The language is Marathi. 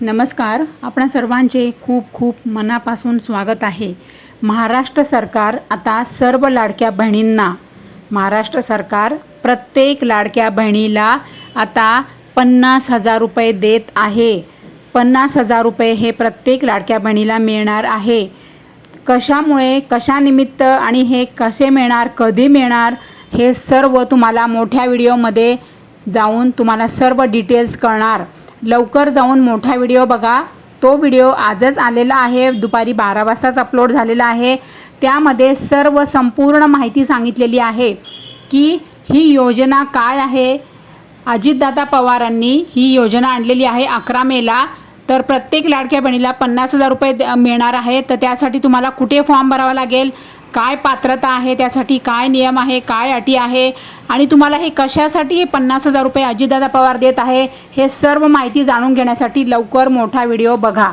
नमस्कार. आपणा सर्वांचे खूप खूप मनापासून स्वागत आहे. महाराष्ट्र सरकार आता सर्व लाडक्या बहिणींना महाराष्ट्र सरकार प्रत्येक लाडक्या बहिणीला आता पन्नास हजार रुपये देत आहे. पन्नास हजार रुपये हे प्रत्येक लाडक्या बहिणीला मिळणार आहे. कशामुळे कशानिमित्त आणि हे कसे मिळणार कधी मिळणार हे सर्व तुम्हाला मोठ्या व्हिडिओमध्ये जाऊन तुम्हाला सर्व डिटेल्स कळणार. लवकर जाऊन मोठा व्हिडिओ बघा. तो व्हिडिओ आजच आलेला आहे. दुपारी बारा वाजताच अपलोड झालेला आहे. त्यामध्ये सर्व संपूर्ण माहिती सांगितलेली आहे की ही योजना काय आहे? अजितदादा पवारांनी ही योजना आणलेली आहे अकरा मेला तर प्रत्येक लाडक्या बहिणीला पन्नास हजार रुपये द- मिळणार आहे. तर त्यासाठी तुम्हाला कुठे फॉर्म भरावा लागेल? काय पात्रता आहे त्यासाठी काय नियम आहे काय अटी आहे आणि तुम्हाला हे कशासाठी हे पन्नास हजार रुपये अजितदादा पवार देत आहे हे सर्व माहिती जाणून घेण्यासाठी लवकर मोठा व्हिडिओ बघा.